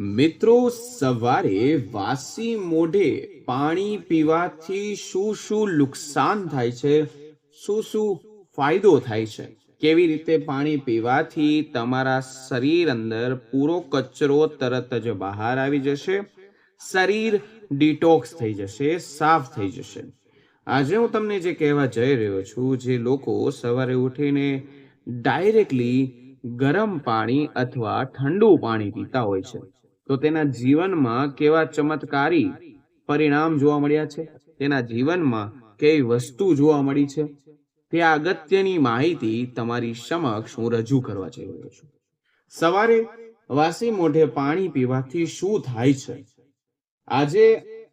મિત્રો, સવારે વાસી મોઢે પાણી પીવાથી શું શું નુકસાન થાય છે? શું શું ફાયદો થાય છે? કેવી રીતે પાણી પીવાથી તમારા શરીર અંદર પૂરો કચરો તરત જ બહાર આવી જશે? શરીર ડિટોક્સ થઈ જશે, સાફ થઈ જશે. આજે હું તમને જે કહેવા જઈ રહ્યો છું, જે લોકો સવારે ઉઠીને ડાયરેક્ટલી ગરમ પાણી અથવા ઠંડુ પાણી પીતા હોય છે. તો તેના જીવનમાં કેવા ચમત્કારી પરિણામ જોવા મળ્યા છે? તેના જીવનમાં કેવી વસ્તુ જોવા મળી છે? તે અગત્યની માહિતી તમારી સમક્ષ હું રજૂ કરવા જઈ રહ્યો છું. સવારે વાસી મોઢે પાણી પીવાથી શું થાય છે? આજે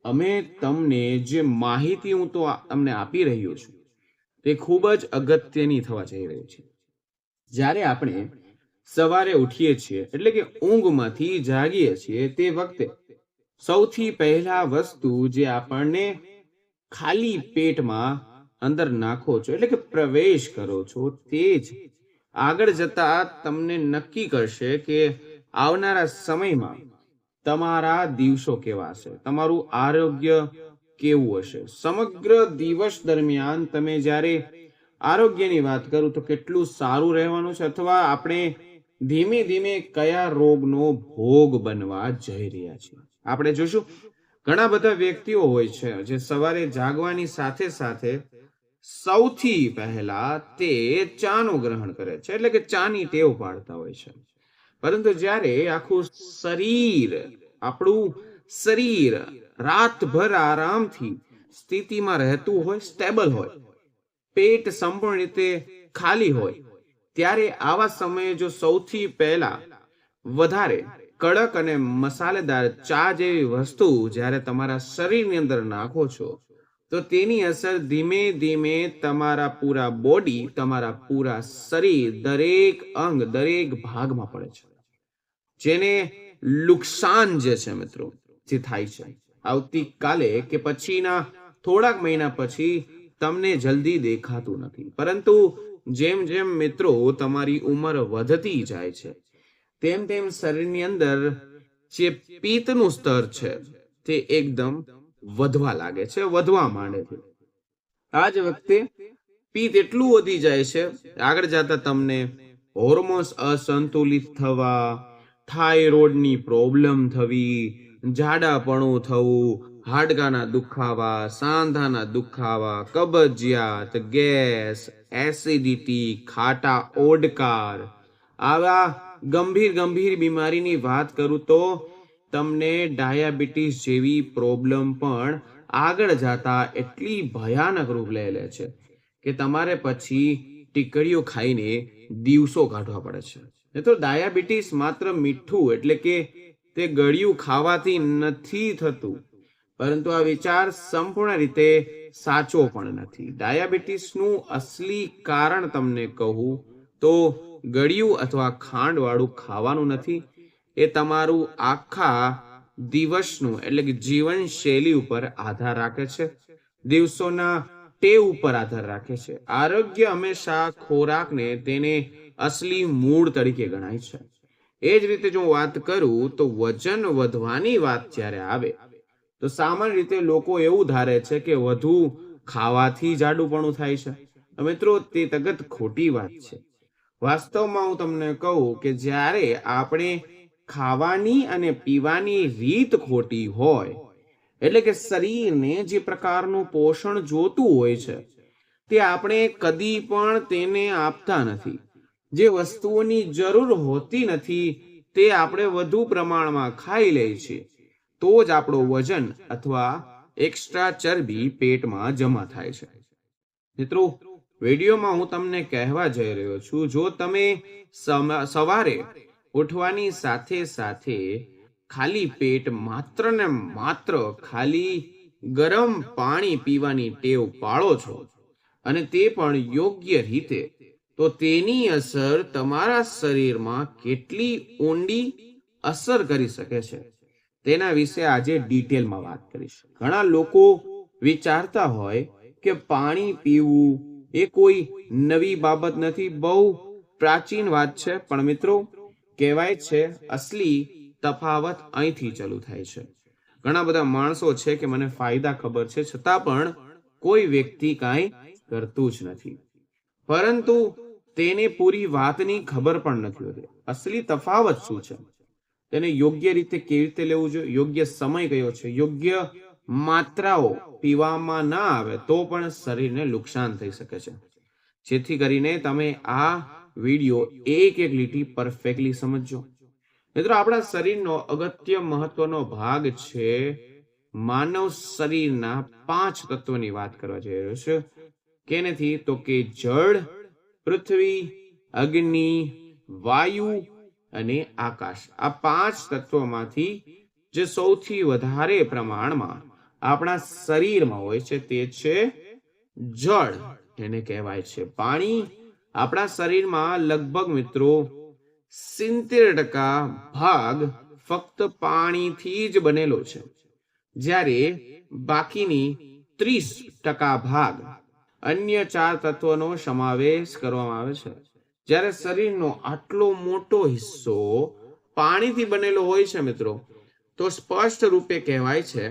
અમે તમને જે માહિતી હું તો તમને આપી રહ્યો છું, તે ખૂબ જ અગત્યની થવા જઈ રહી છે. જ્યારે આપણે સવારે ઉઠીએ છીએ, એટલે કે ઊંઘમાંથી જાગીએ છીએ તે વખતે સૌથી પહેલા વસ્તુ જે આપણને ખાલી પેટમાં અંદર નાખો છો, એટલે કે પ્રવેશ કરો છો, તે જ આગળ જતા તમને નક્કી કરશે કે આવનારા સમયમાં તમારા દિવસો કેવા હશે તમારું આરોગ્ય કેવું હશે. સમગ્ર દિવસ દરમિયાન તમે જ્યારે આરોગ્યની વાત કરું તો કેટલું સારું રહેવાનું છે, અથવા આપણે ધીમે ધીમે કયા રોગનો ભોગ બનવા જઈ રહ્યા છે. આપણે જોશું. ઘણા બધા વ્યક્તિઓ હોય છે જે સવારે જાગવાની સાથે સાથે સૌથી પહેલા તે ચાનું ગ્રહણ કરે છે. એટલે કે ચાની ટેવ પાડતા હોય છે. પરંતુ જ્યારે આખું શરીર, આપણું શરીર રાતભર આરામથી સ્થિતિમાં રહેતું હોય સ્ટેબલ હોય, પેટ સંપૂર્ણ રીતે ખાલી હોય ત્યારે આવા સમયે જો સૌથી પહેલા વધારે કડક અને મસાલેદાર ચા જેવી વસ્તુ જ્યારે તમારા શરીરની અંદર નાખો છો, તો તેની અસર ધીમે ધીમે તમારા પૂરા બોડી તમારા પૂરા શરીર, દરેક અંગ, દરેક ભાગમાં પડે છે. જેને નુકસાન જે છે મિત્રો, જે થાય છે. આવતીકાલે કે પછીના થોડાક મહિના પછી તમને જલ્દી દેખાતું નથી. પરંતુ જેમ જેમ મિત્રો તમારી ઉંમર વધતી જાય છે, તેમ તેમ શરીરની અંદર જે પિત્તનું સ્તર છે, તે એકદમ વધવા લાગે છે, વધવા માંડે છે. આ જ વખતે પિત્ત એટલું વધી જાય છે, આગળ જતા તમને હોર્મોન્સ અસંતુલિત થવા થાઇરોઇડની પ્રોબ્લેમ થવી, જાડાપણું થવું હાડકાના દુખાવા, સાંધાના દુખાવા, કબજિયાત, ગેસ, એસિડિટી, ખાટા ઓડકાર. આવા ગંભીર ગંભીર બીમારીની વાત કરું તો તમને ડાયાબિટીસ જેવી પ્રોબ્લેમ પણ આગળ જતા એટલી ભયાનક રૂપ લઈ લે છે કે તમારે પછી ટીકડીઓ ખાઈને દિવસો કાઢવા પડે છે. એ તો ડાયાબિટીસ માત્ર મીઠું એટલે કે તે ગળ્યું ખાવાથી નથી થતું. પરંતુ આ વિચાર સંપૂર્ણ રીતે સાચો પણ નથી. ડાયાબિટીસનું અસલી કારણ તમને કહું તો ગળ્યું અથવા ખાંડવાળું ખાવાનું નથી. એ તમારું આખા દિવસનું એટલે કે જીવનશૈલી ઉપર આધાર રાખે છે. દિવસોના ટેવ ઉપર આધાર રાખે છે. આરોગ્ય હંમેશા ખોરાકને તેને અસલી મૂળ તરીકે ગણાય છે. એ જ રીતે જો વાત કરું તો વજન વધવાની વાત જ્યારે આવે તો સામાન્ય રીતે લોકો એવું ધારે છે કે વધુ ખાવાથી જાડુપણું થાય છે. મિત્રો, તે તગત ખોટી વાત છે. વાસ્તવમાં હું તમને કહું કે જ્યારે આપણે ખાવાની અને પીવાની રીત ખોટી હોય, એટલે કે શરીરને જે પ્રકારનું પોષણ જોતું હોય છે, તે આપણે કદી પણ તેને આપતા નથી. જે વસ્તુઓની જરૂર હોતી નથી, તે આપણે વધુ પ્રમાણમાં ખાઈ લઈએ છીએ તો જ આપણો વજન અથવા એક્સ્ટ્રા ચરબી પેટમાં જમા થાય છે. મિત્રો, વિડીયોમાં હું તમને કહેવા જઈ રહ્યો છું, જો તમે સવારે ઉઠવાની સાથે સાથે ખાલી પેટ માત્ર ને માત્ર ખાલી ગરમ પાણી પીવાની ટેવ પાળો છો અને તે પણ યોગ્ય રીતે, તો તેની અસર તમારા શરીરમાં કેટલી ઊંડી અસર કરી શકે છે? તેના વિશે આજે ડિટેલમાં વાત કરીશ. ઘણા લોકો વિચારતા હોય કે પાણી પીવું એ કોઈ નવી બાબત નથી, બહુ પ્રાચીન વાત છે, પણ મિત્રો કહેવાય છે, અસલી તફાવત અહીંથી ચાલુ થાય છે. ઘણા બધા માણસો છે કે મને ફાયદા ખબર છે, છતાં પણ કોઈ વ્યક્તિ કાંઈ કરતું જ નથી. પરંતુ તેને પૂરી વાતની ખબર પણ નથી હોતી. અસલી તફાવત શું છે? તેને યોગ્ય રીતે કેવી રીતે લેવું જોઈએ? યોગ્ય સમય કયો છે? યોગ્ય માત્રાઓ પીવામાં ના આવે તો પણ શરીરને નુકસાન થઈ શકે છે. જેથી કરીને તમે આ વીડિયો એક એક લીટી પરફેક્ટલી સમજો મિત્રો, આપણા શરીરનો અગત્ય મહત્વનો ભાગ છે માનવ શરીરના પાંચ તત્વની વાત કરવા જઈ રહ્યો છે. કેનેથી? તો કે જળ, પૃથ્વી, અગ્નિ, વાયુ અને આકાશ. આ પાંચ તત્વોમાંથી જે સૌથી વધારે પ્રમાણમાં આપણા શરીરમાં હોય છે તે છે જળ એને કહેવાય છે પાણી. આપણા શરીરમાં લગભગ મિત્રો સિત્તેર ટકા ભાગ ફક્ત પાણીથી જ બનેલો છે. જ્યારે બાકીની ત્રીસ ટકા ભાગ અન્ય ચાર તત્વોનો સમાવેશ કરવામાં આવે છે. જ્યારે શરીરનો આટલો મોટો હિસ્સો પાણીથી બનેલો હોય છે મિત્રો, તો સ્પષ્ટ રૂપે કહેવાય છે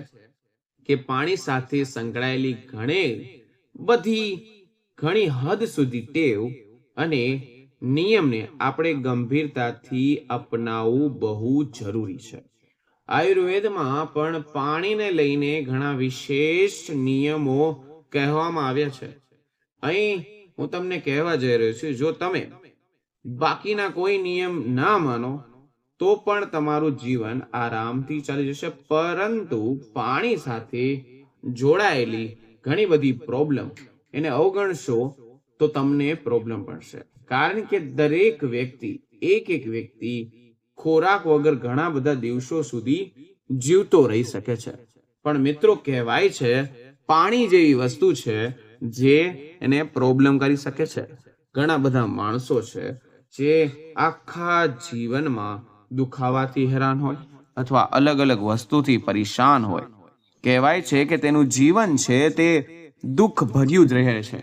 કે પાણી સાથે સંકળાયેલી ઘણી બધી ઘણી હદ સુધી ટેવ અને નિયમને આપણે ગંભીરતાથી અપનાવવું બહુ જરૂરી છે. આયુર્વેદમાં પણ પાણીને લઈને ઘણા વિશેષ નિયમો કહેવામાં આવ્યા છે. અહીં હું તમને કહેવા જઈ રહ્યો છું, જો તમે બાકીના કોઈ નિયમ ના માનો, તો પણ તમારું જીવન આરામથી ચાલી જશે. પરંતુ પાણી સાથે જોડાયેલી ઘણી બધી પ્રોબ્લેમ એને અવગણશો તો તમને પ્રોબ્લેમ પડશે. કારણ કે દરેક વ્યક્તિ, એક એક વ્યક્તિ ખોરાક વગર ઘણા બધા દિવસો સુધી જીવતો રહી શકે છે. પણ મિત્રો કહેવાય છે, પાણી જેવી વસ્તુ છે જે એને પ્રોબ્લેમ કરી શકે છે. ઘણા બધા માણસો છે જે આખા જીવનમાં દુખાવાથી હેરાન હોય અથવા અલગ અલગ વસ્તુથી પરેશાન હોય. કહેવાય છે કે તેનું જીવન છે તે દુઃખ ભર્યું જ રહે છે.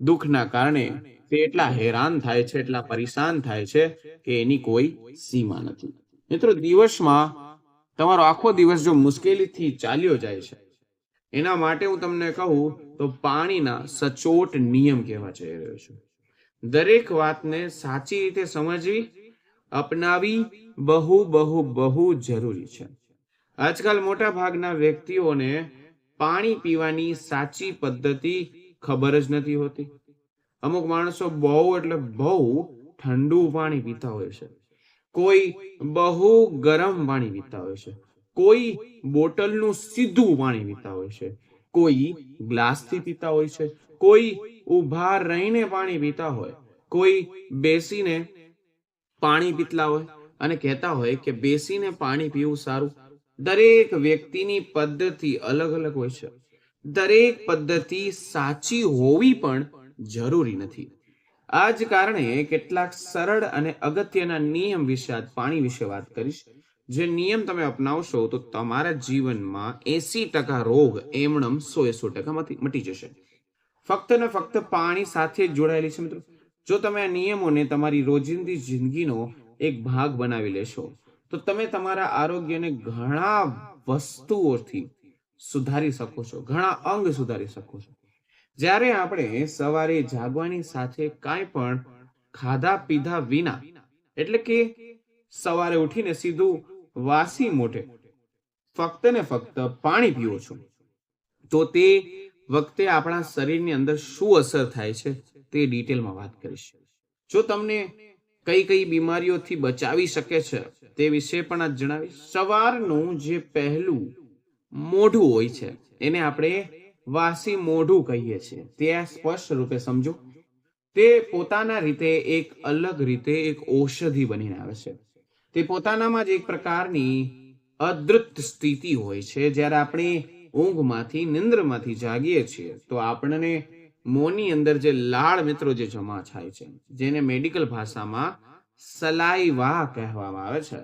દુઃખના કારણે તે એટલા હેરાન થાય છે, એટલા પરેશાન થાય છે કે એની કોઈ સીમા નથી. મિત્રો, દિવસમાં તમારો આખો દિવસ જો મુશ્કેલીથી ચાલ્યો જાય છે, એના માટે હું તમને કહું તો પાણીના સચોટ નિયમ કહેવા જઈ રહ્યો છું. દરેક વાતને સાચી રીતે સમજવી, અપનાવી બહુ બહુ બહુ જરૂરી છે. આજકાલ મોટા ભાગના વ્યક્તિઓને પાણી પીવાની સાચી પદ્ધતિ ખબર જ નથી હોતી. અમુક માણસો બહુ એટલે બહુ ઠંડુ પાણી પીતા હોય છે. કોઈ બહુ ગરમ પાણી પીતા હોય છે. કોઈ બોટલનું સીધું પાણી પીતા હોય છે. કોઈ ગ્લાસથી પીતા હોય છે, કોઈ ઊભા રહીને પાણી પીતા હોય, કોઈ બેસીને પાણી પીતલા હોય અને કહેતા હોય કે બેસીને પાણી પીવું સારું. દરેક વ્યક્તિની પદ્ધતિ અલગ અલગ હોય છે. દરેક પદ્ધતિ સાચી હોવી પણ જરૂરી નથી. આ જ કારણે કેટલાક સરળ અને અગત્યના નિયમ વિશે પાણી વિશે વાત કરીશ. જે નિયમ તમે અપનાવશો, તો તમારા જીવનમાં એસી ટકા રોગ એમણમ સો એસો ટકા મટી જશે. ફક્ત ને ફક્ત પાણી સાથે જ જોડાયેલી છે મિત્રો. જો તમે આ નિયમોને તમારી રોજિંદી જિંદગીનો એક ભાગ બનાવી લેશો, તો તમે તમારા આરોગ્યને ઘણા વસ્તુઓથી સુધારી શકો છો, ઘણા અંગ સુધારી શકો છો. જ્યારે આપણે સવારે જાગવાની સાથે કાંઈ પણ ખાધા પીધા વિના, એટલે કે સવારે ઉઠીને સીધું વાસી મોઢે ફક્ત ને ફક્ત પાણી પીવો છો. તો તે વખતે આપણા શરીરની અંદર શું અસર થાય છે તે ડિટેલમાં વાત કરીશ. જો તમને કઈ કઈ બીમારીઓથી બચાવી શકે છે તે વિશે પણ આજ જણાવીશ. સવારનું જે પહેલું મોઢું હોય છે એને આપણે વાસી મોઢું કહીએ છીએ. તે આ સ્પષ્ટ રૂપે સમજો. તે પોતાના રીતે એક અલગ રીતે એક ઔષધિ બનીને આવે છે. તે પોતાનામાં જ એક પ્રકારની અદૃત સ્થિતિ હોય છે. જ્યારે આપણે ઊંઘમાંથી, નિંદ્રમાંથી જાગીએ છીએ, તો આપણને મોંની અંદર જે લાળ મિત્રો જે જમા થાય છે, જેને મેડિકલ ભાષામાં સલાઈવા કહેવામાં આવે છે,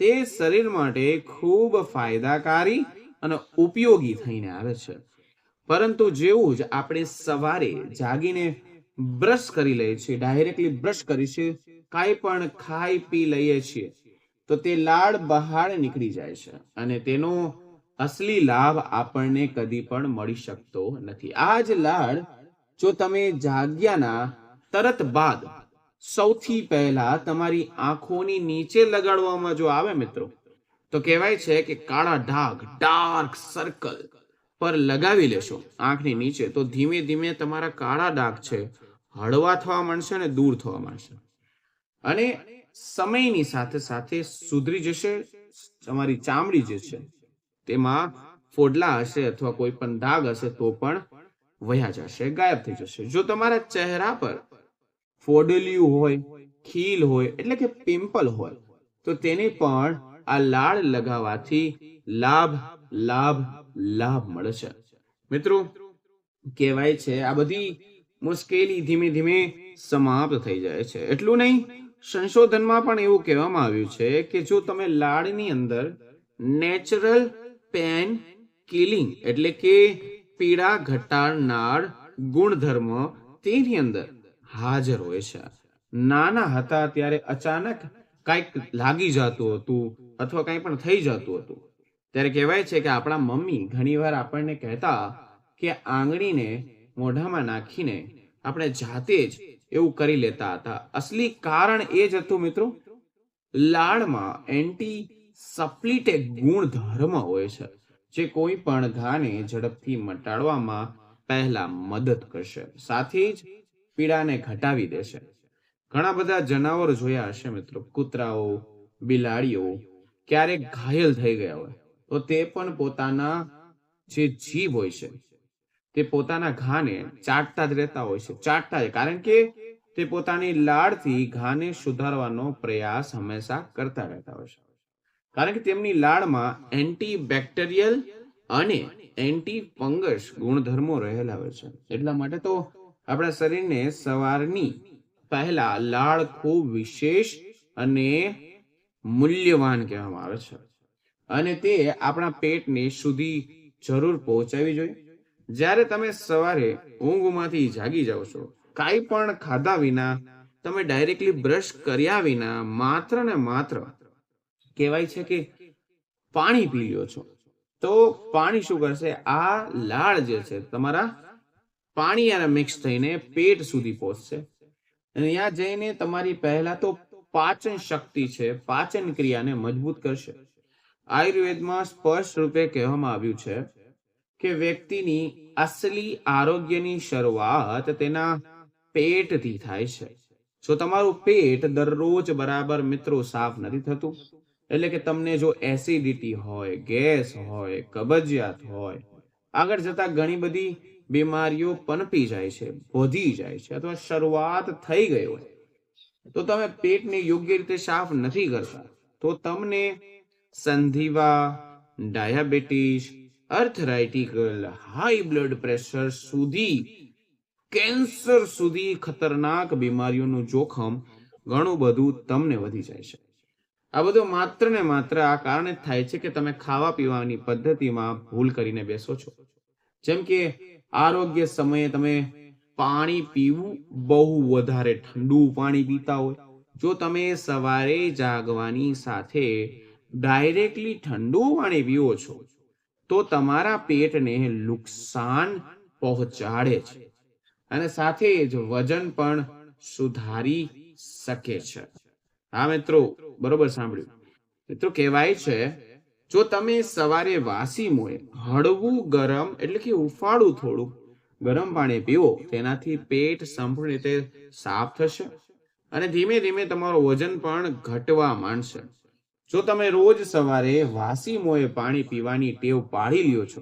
તે શરીર માટે ખૂબ ફાયદાકારી અને ઉપયોગી થઈને આવે છે. પરંતુ જેવું જ આપણે સવારે જાગીને બ્રશ કરી લઈએ છીએ ડાયરેક્ટલી બ્રશ કરી છે, કાંઈ પણ ખાઈ પી લઈએ છીએ તો તે લાળ બહાર નીકળી જાય છે અને તેનો અસલી લાભ આપણને કદી પણ મળી શકતો નથી. આ જ લાળ જો તમે જાગ્યાના તરત બાદ સૌથી પહેલા તમારી આંખોની નીચે લગાડવામાં જો આવે મિત્રો, તો કહેવાય છે કે કાળા ડાઘ, ડાર્ક સર્કલ પર લગાવી લેશો આંખની નીચે, તો ધીમે ધીમે તમારા કાળા ડાઘ છે હળવા થવા માંડશે અને દૂર થવા માંડશે. અને સમયની સાથે સાથે સુધરી જશે તમારી ચામડી જે છે, તેમાં ફોડલા હશે અથવા કોઈ પણ દાગ હશે તો પણ વયા જશે, ગાયબ થઈ જશે. જો તમારા ચહેરા પર ફોડલિયું હોય, ખીલ હોય, એટલે કે પિમ્પલ હોય, તો તેને પણ આ લાળ લગાવવાથી લાભ લાભ લાભ મળે છે. મિત્રો, કહેવાય છે આ બધી મુશ્કેલી ધીમે ધીમે સમાપ્ત થઈ જાય છે. એટલું નહીં સંશોધનમાં પણ એવું કહેવામાં આવ્યું છે કે જો તમે લાળની અંદર નેચરલ પેન કિલિંગ એટલે કે પીડા ઘટાડનાર ગુણધર્મ તેની અંદર હાજર હોય છે. નાના હતા ત્યારે અચાનક કાંઈક લાગી જતું હતું અથવા કંઈ પણ થઈ જતું હતું. ત્યારે કહેવાય છે કે આપણા મમ્મી ઘણીવાર આપણને કહેતા કે આંગળીને મોઢામાં નાખીને આપણે જાતે જ એવું કરી લેતા હતા. અસલી કારણ એ જ હતું મિત્રો લાળમાં એન્ટી સપ્લિટેક ગુણધર્મ હોય છે, જે કોઈ પણ ઘાને ઝડપથી મટાડવામાં પહેલા મદદ કરશે, સાથે જ પીડાને ઘટાવી દેશે. ઘણા બધા જનાવરો જોયા હશે મિત્રો, કૂતરાઓ, બિલાડીઓ, ક્યારેક ઘાયલ થઈ ગયા હોય, તો તે પણ પોતાના જે જીભ હોય છે તે પોતાના ઘાને ચાટતા જ રહેતા હોય છે, ચાટતા જ. કારણ કે તે પોતાની લાળથી ઘાને સુધારવાનો પ્રયાસ હંમેશા કરતા રહેતા હોય છે. કારણ કે તેમની લાળમાં એન્ટી બેક્ટેરિયલ અને એન્ટી ફંગસ ગુણધર્મો રહેલા હોય છે. એટલા માટે તો આપણા શરીરને સવારની પહેલા લાળ ખૂબ વિશેષ અને મૂલ્યવાન કહેવામાં આવે છે. અને તે આપણા પેટને સુધી જરૂર પહોંચાવી જોઈએ. જ્યારે તમે સવારે ઊંઘમાંથી જાગી જાઓ છો, કાંઈ પણ ખાધા વિના, તમે ડાયરેક્ટલી બ્રશ કર્યા વિના માત્ર ને માત્ર કહેવાય છે કે પાણી પી લ્યો છો. તો પાણી શું કરશે? આ લાળ જે છે, તમારા પાણી અને મિક્સ થઈને પેટ સુધી પહોંચશે. અને ત્યાં જઈને તમારી પહેલા તો પાચન શક્તિ છે, પાચન ક્રિયાને મજબૂત કરશે. આયુર્વેદમાં સ્પષ્ટ રૂપે કહેવામાં આવ્યું છે કે વ્યક્તિની અસલી આરોગ્યની શરૂઆત તેના પેટથી થાય છે. જો તમારું પેટ દરરોજ બરાબર મિત્રો સાફ નથી થતું, એટલે કે તમને જો એસિડિટી હોય, ગેસ હોય, કબજિયાત હોય, આગળ જતા ઘણી બધી બીમારીઓ પનપી જાય છે, વધી જાય છે અથવા શરૂઆત થઈ ગઈ હોય, તો તમે પેટને યોગ્ય રીતે સાફ નથી કરતા, તો તમને સંધિવા, diabetes arthritical high blood pressure સુધી કેન્સર સુધી ખતરનાક બીમારીઓનું જોખમ ઘણું બધું તમને વધી જાય છે. આ બધું માત્ર ને માત્ર આ કારણે થાય છે કે તમે ખાવા પીવાની પદ્ધતિમાં ભૂલ કરીને બેસો છો. જેમ કે આરોગ્ય સમયે તમે પાણી પીવું બહુ વધારે ઠંડુ પાણી પીતા હોય. જો તમે સવારે જાગવાની સાથે ડાયરેક્ટલી ઠંડુ પાણી પીવો છો તો તમારા પેટને નુકસાન પહોંચાડે છે. અને સાથે જ વજન પણ સુધારી શકે છે. હા, મિત્રો, બરોબર સાંભળ્યું. મિત્રો, કહેવાય છે, જો તમે સવારે વાસી મોએ હળવું ગરમ, એટલે કે ઉફાળું થોડું ગરમ પાણી પીવો, તેનાથી પેટ સંપૂર્ણ રીતે સાફ થશે અને ધીમે ધીમે તમારું વજન પણ ઘટવા માંડશે. જો તમે રોજ સવારે વાસી મોએ પાણી પીવાની ટેવ પાડી લ્યો છો,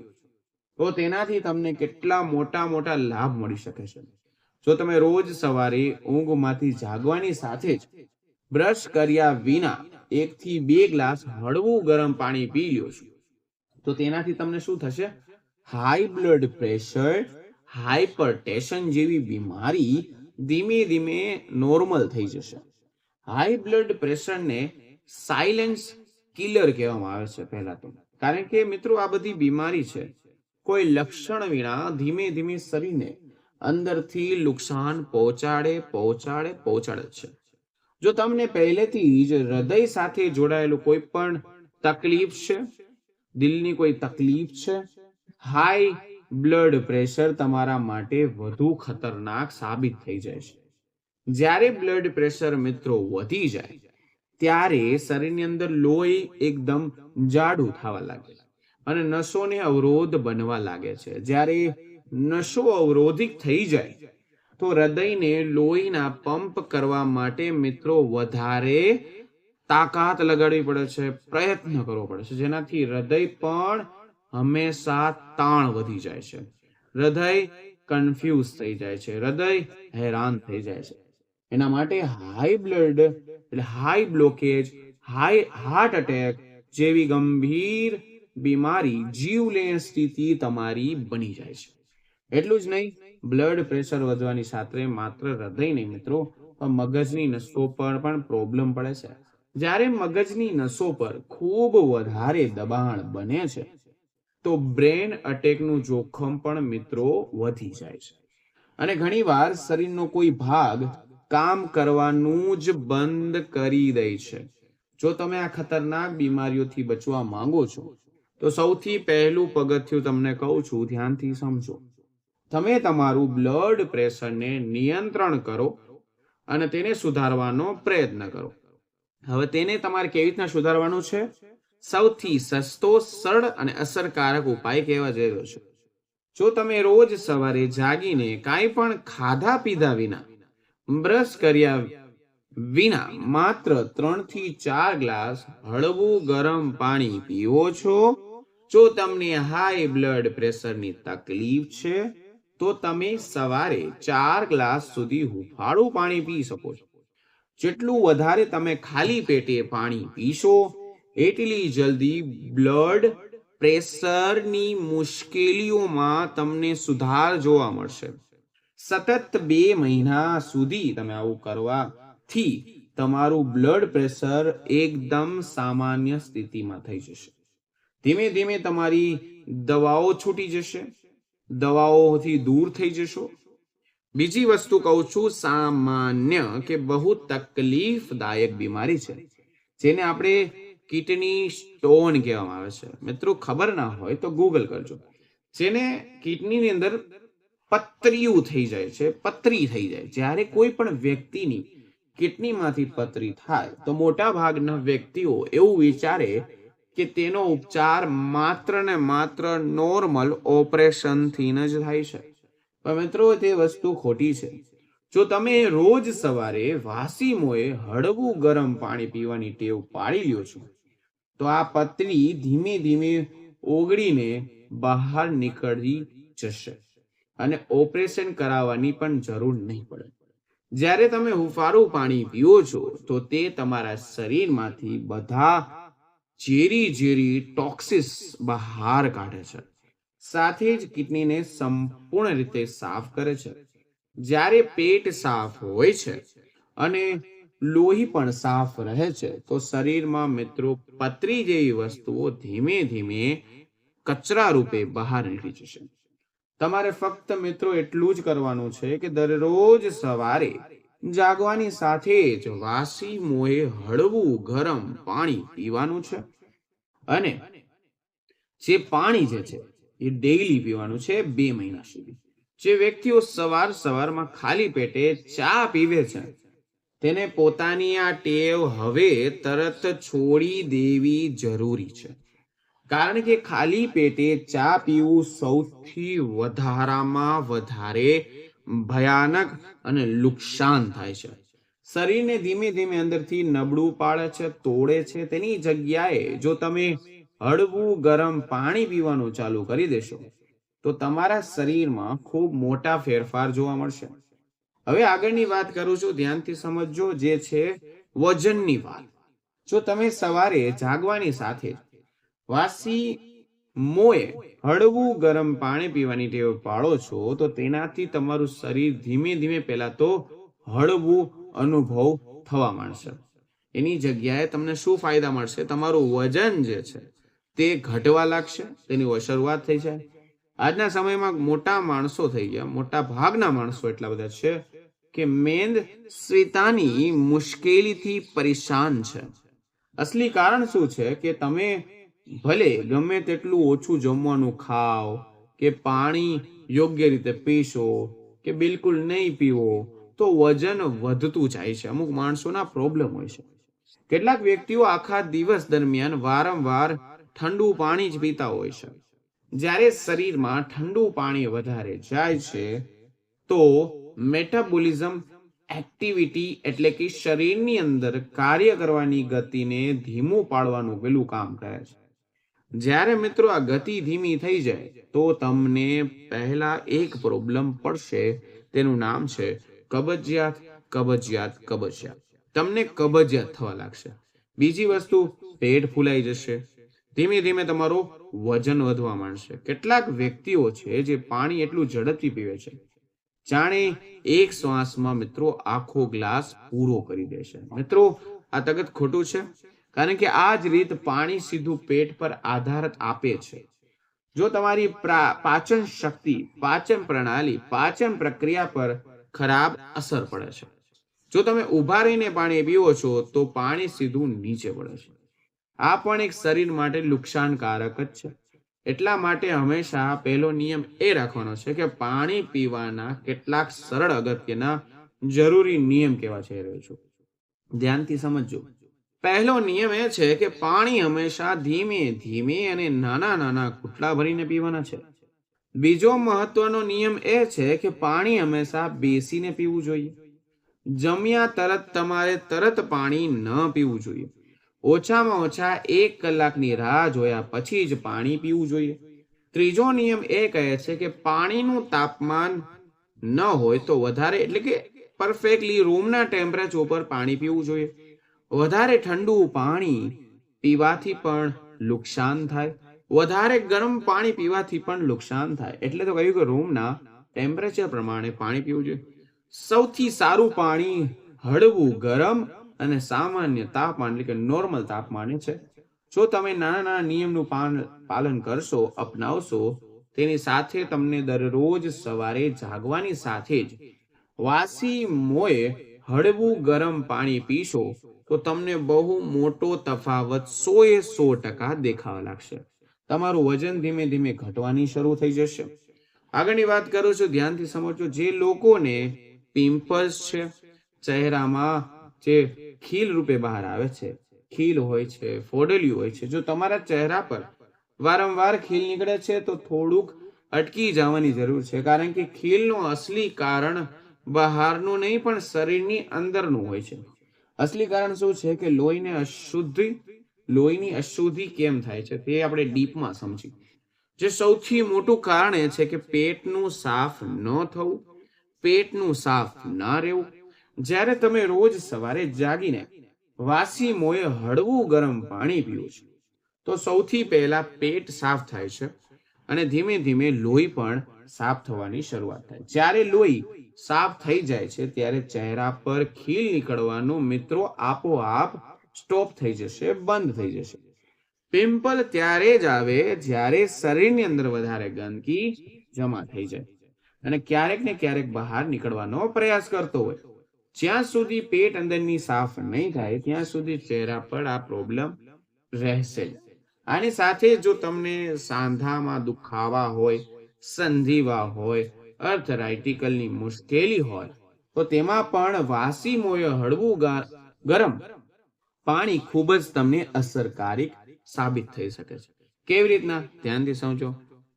તો તેનાથી તમને કેટલા મોટા મોટા લાભ મળી શકે છે. જો તમે રોજ સવારે ઊંઘમાંથી જાગવાની સાથે જ બ્રશ કર્યા વિના એકથી બે ગ્લાસ હળવું ગરમ પાણી પી લ્યો છો, તો તેનાથી તમને શું થશે? હાઈ બ્લડ પ્રેશર હાઈપરટેશન જેવી બીમારી ધીમે ધીમે નોર્મલ થઈ જશે. હાઈ બ્લડ પ્રેશરને સાયલેન્સ કિલર કહેવામાં આવે છે પહેલા તો. કારણ કે મિત્રો, આ બધી બીમારી છે, કોઈ લક્ષણ વિના ધીમે ધીમે શરીરને અંદરથી નુકસાન પહોંચાડે પહોંચાડે પહોંચાડે છે. જો તમને પહેલેથી જ હૃદય સાથે જોડાયેલું કોઈ પણ તકલીફ છે, દિલની કોઈ તકલીફ છે હાઈ બ્લડ પ્રેશર તમારા માટે વધુ ખતરનાક સાબિત થઈ જાય છે. જ્યારે બ્લડ પ્રેશર મિત્રો વધી જાય ત્યારે શરીરની અંદર લોહી એકદમ જાડું થવા લાગે અને નસોને અવરોધ બનવા લાગે છે. જ્યારે નસો અવરોધિત થઈ જાય, તો હૃદયને લોહીના પંપ કરવા માટે મિત્રો વધારે તાકાત લગાડવી પડે છે, પ્રયત્ન કરવો પડે છે. જેનાથી હૃદય પણ હંમેશા તાણ વધી જાય છે. હૃદય કન્ફ્યુઝ થઈ જાય છે. હૃદય હેરાન થઈ જાય છે. એના માટે હાઈ બ્લડ એટલે high blockage high heart attack જેવી ગંભીર બીમારી જીવલેણ સ્થિતિ તમારી બની જાય છે. એટલું જ નહીં બ્લડ પ્રેશર વધવાની સાથે માત્ર હૃદય નહીં મિત્રો, પણ મગજની નસો પર પણ પ્રોબ્લેમ પડે છે. જ્યારે મગજની નસો પર ખૂબ વધારે દબાણ બને છે, તો બ્રેન અટેકનું જોખમ પણ મિત્રો વધી જાય છે. અને ઘણીવાર શરીરનો કોઈ ભાગ કામ કરવાનું જ બંધ કરી દે છે. જો તમે આ ખતરનાક બીમારીઓથી બચવા માંગો છો, તો સૌથી પહેલું પગથિયું તમને કહું છું, ધ્યાનથી સમજો. તમે તમારું બ્લડ પ્રેશરને નિયંત્રણ કરો અને તેને સુધારવાનો પ્રયત્ન કરો. હવે તેને તમારે કેવી રીતના સુધારવાનું છે? સૌથી સસ્તો, સરળ અને અસરકારક ઉપાય કહેવા જઈ રહ્યો છે. જો તમે રોજ સવારે જાગીને કાંઈ પણ ખાધા પીધા વિના બ્રશ કર્યા વિના માત્ર ત્રણથી ચાર ગ્લાસ હળવું ગરમ પાણી પીવો છો? જો તમને હાઈ બ્લડ પ્રેશરની તકલીફ છે, તો તમે સવારે ચાર ગ્લાસ સુધી હુંફાળું પાણી પી શકો છો. જેટલું વધારે તમે ખાલી પેટે પાણી પીશો, એટલી જલ્દી બ્લડ પ્રેશરની મુશ્કેલીઓમાં તમને સુધાર જોવા મળશે. સતત બે મહિના સુધી તમે આવું કરવાથી તમારું બ્લડ પ્રેશર એકદમ સામાન્ય સ્થિતિમાં થઈ જશે. ધીમે ધીમે તમારી દવાઓ છૂટી જશે, દવાઓથી દૂર થઈ જશો. બીજી વસ્તુ કહું છું, સામાન્ય કે બહુ તકલીફદાયક બીમારી છે, જેને આપણે કિડની સ્ટોન કહેવામાં આવે છે. મિત્રો, ખબર ના હોય તો ગૂગલ કરજો. જેને કિડનીની અંદર પતરીયું થઈ જાય છે, પતરી થઈ જાય. જ્યારે કોઈ પણ વ્યક્તિની કિડનીમાંથી પતરી થાય, તો મોટા ભાગના વ્યક્તિઓ એવું વિચારે કે તેનો ઉપચાર માત્ર ને માત્ર નોર્મલ ઓપરેશનથી જ થાય છે. પણ મિત્રો, તે વસ્તુ ખોટી છે. જો તમે રોજ સવારે વાસીમોએ હળવું ગરમ પાણી પીવાની ટેવ પાડી લ્યો છો, તો આ પતરી ધીમે ધીમે ઓગળીને બહાર નીકળી જશે. અને ઓપરેશન કરાવવાની પણ જરૂર નહીં પડે. જ્યારે તમે હુંફાળું પાણી પીઓ છો, તો તે તમારા શરીરમાંથી બધા ઝેરી ઝેરી ટોક્સિસ બહાર કાઢે છે. સાથે જ કિડનીને સંપૂર્ણ રીતે સાફ કરે છે. જ્યારે પેટ સાફ હોય છે અને લોહી પણ સાફ રહે છે, તો શરીરમાં મિત્રો પતરી જેવી વસ્તુઓ ધીમે ધીમે કચરા રૂપે બહાર નીકળી જશે. તમારે ફક્ત મિત્રો એટલું જ કરવાનું છે કે દરરોજ સવારે જાગવાની સાથે જ વાસી મોએ હળવું ગરમ પાણી પીવાનું છે અને જે પાણી જે છે એ ડેઈલી પીવાનું છે બે મહિના સુધી. જે વ્યક્તિઓ સવાર સવારમાં ખાલી પેટે ચા પીવે છે, તેને પોતાની આ ટેવ હવે તરત છોડી દેવી જરૂરી છે. કારણ કે ખાલી પેટે ચા પીવું સૌથી વધારામાં વધારે ભયાનક અને નુકસાન થાય છે. શરીરને ધીમે ધીમે અંદરથી નબળું પાડે છે, તોડે છે. તેની જગ્યાએ જો તમે હળવું ગરમ પાણી પીવાનું ચાલુ કરી દેશો, તો તમારા શરીરમાં ખૂબ મોટા ફેરફાર જોવા મળશે. હવે આગળની વાત કરું છું, ધ્યાનથી સમજજો, જે છે વજનની વાત. જો તમે સવારે જાગવાની સાથે વાસી મોએ હળવું ગરમ પાણી પીવાની ટેવ પાડો છો, તો તેનાથી તમારું શરીર ધીમે ધીમે પહેલા તો હળવું અનુભવ થવા માંડશે. એની જગ્યાએ તમને શું ફાયદા મળશે? તમારું વજન જે છે, તે ઘટવા લાગશે, તેની શરૂઆત થઈ જાય. આજના સમયમાં મોટા માણસો થઈ ગયા, મોટા ભાગના માણસો એટલા બધા છે કે મેંદ સ્વિતાની મુશ્કેલીથી પરેશાન છે. અસલી કારણ શું છે કે તમે ભલે ગમે તેટલું ઓછું જમવાનું ખાઓ કે પાણી યોગ્ય રીતે પીશો કે બિલકુલ નહીં પીવો, તો વજન વધતું જાય છે. અમુક માણસોના પ્રોબ્લેમ હોય છે. કેટલાક વ્યક્તિઓ આખા દિવસ દરમિયાન વારંવાર ઠંડુ પાણી જ પીતા હોય છે. જ્યારે શરીરમાં ઠંડુ પાણી વધારે જાય છે, તો મેટાબોલિઝમ એક્ટિવિટી એટલે કે શરીરની અંદર કાર્ય કરવાની ગતિને ધીમું પાડવાનું પેલું કામ કરે છે. જ્યારે મિત્રો આ ગતિ ધીમી થઈ જાય, તો તમને પહેલા એક પ્રોબ્લેમ પડશે. તેનું નામ છે કબજિયાત કબજિયાત કબજિયાત. તમને કબજિયાત થવા લાગશે. બીજી વસ્તુ, પેટ ફૂલાઈ જશે. ધીમે ધીમે તમારું વજન વધવા માંડશે. કેટલાક વ્યક્તિઓ છે જે પાણી એટલું ઝડપથી પીવે છે. જાણે એક શ્વાસમાં મિત્રો આખો ગ્લાસ પૂરો કરી દેશે. મિત્રો, આ તગત ખોટું છે? કારણ કે આ જ રીત પાણી સીધું પેટ પર આધાર આપે છે. જો તમારી પાચન શક્તિ, પાચન પ્રણાલી, પાચન પ્રક્રિયા પર ખરાબ અસર પડે છે. જો તમે ઊભા રહીને પાણી પીવો છો, તો પાણી સીધું નીચે પડે છે. આ પણ એક શરીર માટે નુકસાનકારક જ છે. એટલા માટે હંમેશા પહેલો નિયમ એ રાખવાનો છે કે પાણી પીવાના કેટલાક સરળ અગત્યના જરૂરી નિયમ કેવા છે રહ્યો છું. ધ્યાનથી સમજજો. પહેલો નિયમ એ છે કે પાણી હંમેશા ધીમે ધીમે અને નાના નાના કુટલા ભરીને પીવાના છે. બીજો મહત્વનો નિયમ એ છે કે પાણી હંમેશા બેસીને પીવું જોઈએ. જમ્યા તરત તમારે તરત પાણી ન પીવું જોઈએ. ઓછામાં ઓછા એક કલાકની રાહ જોયા પછી જ પાણી પીવું જોઈએ. ત્રીજો નિયમ એ કહે છે કે પાણીનું તાપમાન ન હોય તો વધારે, એટલે કે પરફેક્ટલી રૂમના ટેમ્પરેચર ઉપર પાણી પીવું જોઈએ. વધારે ઠંડુ પાણી પીવાથી પણ નુકસાન થાય. વધારે ગરમ પાણી પીવાથી પણ નુકસાન થાય. એટલે તો કહ્યું કે રૂમના ટેમ્પરેચર પ્રમાણે પાણી પીવું જોઈએ. સૌથી સારું પાણી હળવું, ગરમ અને સામાન્ય તાપમાન, એટલે કે નોર્મલ તાપમાને છે. જો તમે નાના નાના નિયમનું પાલન કરશો, અપનાવશો, તેની સાથે તમને દરરોજ સવારે જાગવાની સાથે જ વાસી મોએ હળવું ગરમ પાણી પીશો, તો તમને બહુ મોટો તફાવત સોએ સો ટકા દેખાવા લાગશે. તમારું વજન ધીમે ધીમે ઘટવાની શરૂ થઈ જશે. આગળની વાત કરું છું, ધ્યાનથી સમજો જે લોકોને પિમ્પલ્સ છે, ચહેરામાં જે ખીલ રૂપે બહાર આવે છે, ખીલ હોય છે ફોડલિયું હોય છે, જો તમારા ચહેરા પર વારંવાર ખીલ નીકળે છે, તો થોડુંક અટકી જવાની જરૂર છે, કારણ કે ખીલનું અસલી કારણ બહારનું નહીં, પણ શરીરની અંદરનું હોય છે. અસલી કારણ શું છે કે લોહીને અશુદ્ધિ, લોહીની અશુદ્ધિ કેમ થાય છે? તે આપણે ડીપમાં સમજી જે સૌથી મોટું કારણ એ છે કે પેટનું સાફ ન થવું, પેટનું સાફ ના રહેવું. જ્યારે તમે રોજ સવારે જાગીને વાસી મોએ હળવું ગરમ પાણી પીવો છો, તો સૌથી પહેલા પેટ સાફ થાય છે અને ધીમે ધીમે લોહી પણ સાફ થવાની શરૂઆત થાય. જ્યારે લોહી સાફ થઈ જાય છે ત્યારે ચહેરા પર ખીલ નીકળવાનું મિત્રો આપોઆપ સ્ટોપ થઈ જશે, બંધ થઈ જશે. પિમ્પલ ત્યારે જ આવે જ્યારે શરીરની અંદર વધારે ગંદકી જમા થઈ જાય અને ક્યારેક ને ક્યારેક બહાર નીકળવાનો પ્રયાસ કરતો હોય. જ્યાં સુધી પેટ અંદરની સાફ નહીં થાય, ત્યાં સુધી ચહેરા પર આ પ્રોબ્લેમ રહેશે આની સાથે જો તમને સાંધામાં દુખાવા હોય, સંધિવા હોય અર્થરાઇટિકલની મુશ્કેલી હોય, તો તેમાં પણ વાસી મોય હળવું ગરમ પાણી ખૂબ જ તમને અસરકારક સાબિત થઈ શકે છે. કેવી રીતના? ધ્યાનથી સમજો.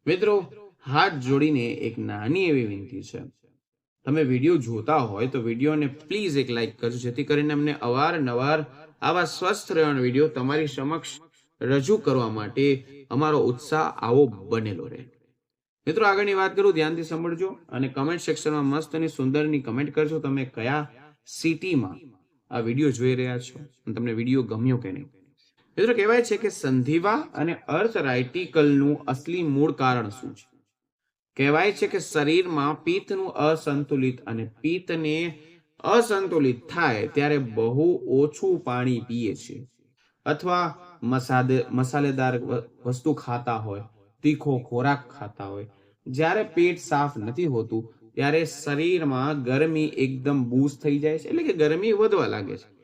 મિત્રો, હાથ જોડીને એક નાની એવી વિનંતી છે. તમે વીડિયો જોતા હોય તો વિડીયોને પ્લીઝ એક લાઈક કરજો, જેથી કરીને અમને અવારનવાર આવા સ્વસ્થ રહેવાનો વીડિયો તમારી સમક્ષ રજૂ કરવા માટે અમારો ઉત્સાહ આવો બનેલો રહે. મિત્રો, આગળની વાત કરું, ધ્યાનથી સાંભળજો અને કમેન્ટ સેક્શનમાં મસ્ત અને સુંદરની કમેન્ટ કરજો. તમે કયા સિટીમાં આ વીડિયો જોઈ રહ્યા છો? અને તમને વીડિયો ગમ્યો કે નહીં? મિત્રો, કહેવાય છે કે સંધિવા અને અર્થરાઇટિકલનું અસલી મૂળ કારણ શું છે? કહેવાય છે કે શરીરમાં પિત્તનું અસંતુલિત અને પિત્તને અસંતુલિત થાય ત્યારે બહુ ઓછું પાણી પીએ છે. અથવા મસાદે મસાલેદાર વસ્તુ ખાતા હોય, તીખો ખોરાક ખાતા હોય જ્યારે પેટ સાફ નથી હોતું, ત્યારે શરીરમાં ગરમી એકદમ બૂસ્ટ થઈ જાય છે. એટલે કે ગરમી વધવા લાગે છે.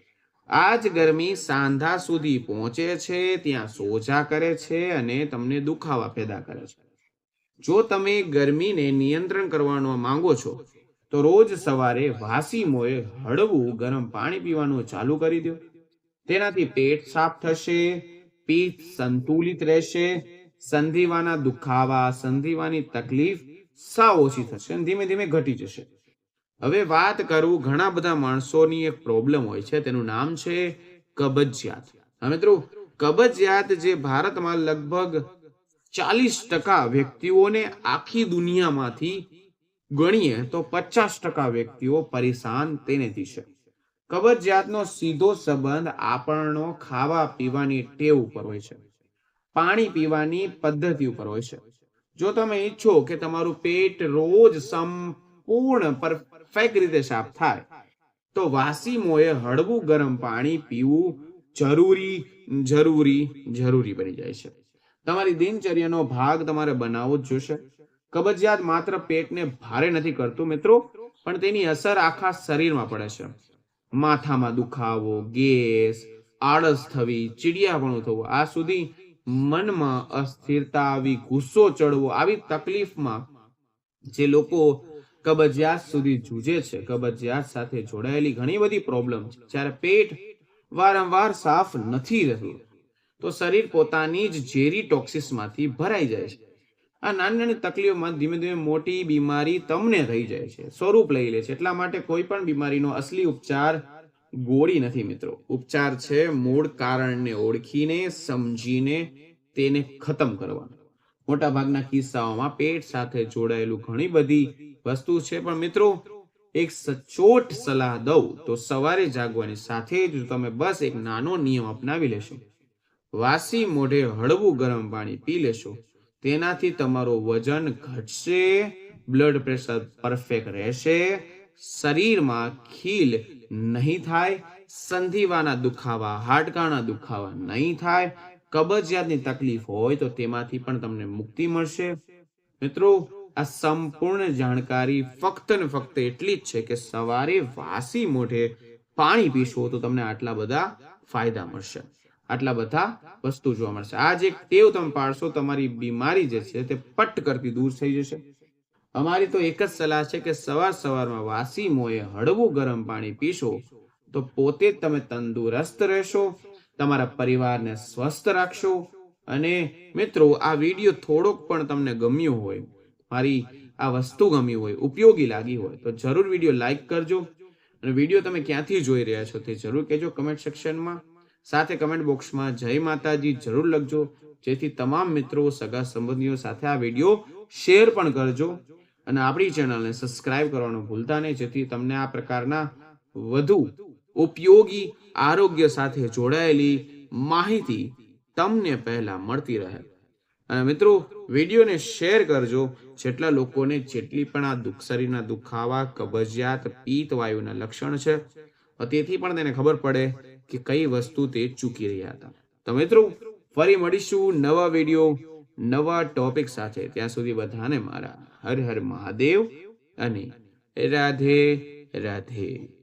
આ જ ગરમી સાંધા સુધી પહોંચે છે, ત્યાં સોજા કરે છે અને તમને દુખાવા પેદા કરે છે. જો તમે ગરમીને નિયંત્રણ કરવાનો માંગો છો, તો રોજ સવારે વાસી મોએ હળવું ગરમ પાણી પીવાનું ચાલુ કરી દો. તેનાથી પેટ સાફ થશે પિત્ત સંતુલિત રહેશે સંધિવાના દુખાવા, સંધિવાની તકલીફ સાવ ઓછી થશે અને ધીમે ધીમે ઘટી જશે. હવે વાત કરું, ઘણા બધા માણસોની એક પ્રોબ્લેમ હોય છે, તેનું નામ છે કબજિયાત. મિત્રો, કબજિયાત જે ભારતમાં લગભગ ચાલીસ ટકા વ્યક્તિઓને આખી દુનિયામાંથી ગણીએ તો પચાસ ટકા વ્યક્તિઓ પરેશાન તેનેથી છે. કબજિયાતનો સીધો સંબંધ આપણનો ખાવા પીવાની ટેવ ઉપર હોય છે. પાણી પીવાની પદ્ધતિ ઉપર હોય છે. જો તમે ઈચ્છો કે તમારું પેટ રોજ સંપૂર્ણ પરફેક્ટ રીતે સાફ થાય, તો વાસીમોએ હળવું ગરમ પાણી પીવું જરૂરી જરૂરી જરૂરી બની જાય છે. તમારી દિનચર્યાનો ભાગ તમારે બનાવવો જ જોશે. કબજિયાત માત્ર પેટને ભારે નથી કરતું મિત્રો, પણ તેની અસર આખા શરીરમાં પડે છે. માથામાં દુખાવો, ગેસ, આળસ થવી, ચીડિયાપણું થવું, આ સુધી મનમાં અસ્થિરતા આવી, ગુસ્સો ચડવો, આવી તકલીફમાં જે લોકો કબજિયાત સુધી જૂજે છે, કબજિયાત સાથે જોડાયેલી ઘણી બધી પ્રોબ્લેમ છે. જ્યારે પેટ વારંવાર સાફ નથી રહ્યું, તો શરીર પોતાની જ ઝેરી ટોક્સિસમાંથી ભરાઈ જાય છે. આ નાની નાની તકલીફોમાં ધીમે ધીમે મોટી બીમારી તમને થઈ જાય છે. સ્વરૂપ લઈ લે છે. એટલા માટે કોઈ પણ બીમારીનો અસલી ઉપચાર ગોળી નથી મિત્રો. ઉપચાર છે મૂળ કારણને ઓળખીને, સમજીને તેને ખતમ કરવાનો. મોટા ભાગના કિસ્સાઓમાં પેટ સાથે જોડાયેલું ઘણી બધી વસ્તુ છે, પણ મિત્રો, એક સચોટ સલાહ દઉં તો સવારે જાગવાની સાથે જ તમે બસ એક નાનો નિયમ અપનાવી લેશો. વાસી મોઢે હળવું ગરમ પાણી પી લેશો. તેનાથી તમારું વજન ઘટશે બ્લડ પ્રેશર પરફેક્ટ રહેશે, શરીરમાં ખીલ નહીં થાય, સંધિવાના દુખાવા, હાડકાના દુખાવા નહીં થાય, કબજિયાતની તકલીફ હોય તો તેમાંથી પણ તમને મુક્તિ મળશે. મિત્રો, આ સંપૂર્ણ જાણકારી ફક્ત ને ફક્ત એટલી જ છે કે સવારે વાસી મોઢે પાણી પીશો તો તમને આટલા બધા ફાયદા મળશે. આટલા બધા વસ્તુ જોવા મળશે. આ જે ટેવ તમે પાડશો, તમારી બીમારી જે છે તે પટ કરતી દૂર થઈ જશે. અમારી તો એક જ સલાહ છે કે સવાર સવારમાં વાસી મોએ હળવું ગરમ પાણી પીશો તો પોતે તમે તંદુરસ્ત રહેશો, તમારા પરિવારને સ્વસ્થ રાખશો અને મિત્રો, આ વીડિયો થોડોક પણ તમને ગમ્યો હોય, મારી આ વસ્તુ ગમી હોય, ઉપયોગી લાગી હોય, તો જરૂર વીડિયો લાઈક કરજો અને વીડિયો તમે ક્યાંથી જોઈ રહ્યા છો તે જરૂર કહેજો કમેન્ટ સેક્શનમાં. સાથે કમેન્ટ બોક્સમાં જય માતાજી જરૂર લખજો, જેથી તમામ મિત્રો, સગા સંબંધીઓ સાથે આ વીડિયો શેર પણ કરજો. અને આપણી ચેનલને સબસ્ક્રાઇબ કરવાનું ભૂલતા નહીં, જેથી તમને આ પ્રકારના વધુ ઉપયોગી આરોગ્ય સાથે જોડાયેલી માહિતી તમને પહેલા મળતી રહે. અને મિત્રો, વિડીયોને શેર કરજો, જેટલા લોકોને જેટલી પણ આ દુઃખ શરીરના દુખાવા કબજિયાત, પિત્ત, વાયુના લક્ષણ છે તેથી પણ તેને ખબર પડે કે કઈ વસ્તુ તે ચૂકી રહ્યા હતા. તો મિત્રો, ફરી મળીશું નવા વીડિયો, નવા ટોપિક સાથે. ત્યાં સુધી બધાને મારા હર હર મહાદેવ અને રાધે રાધે.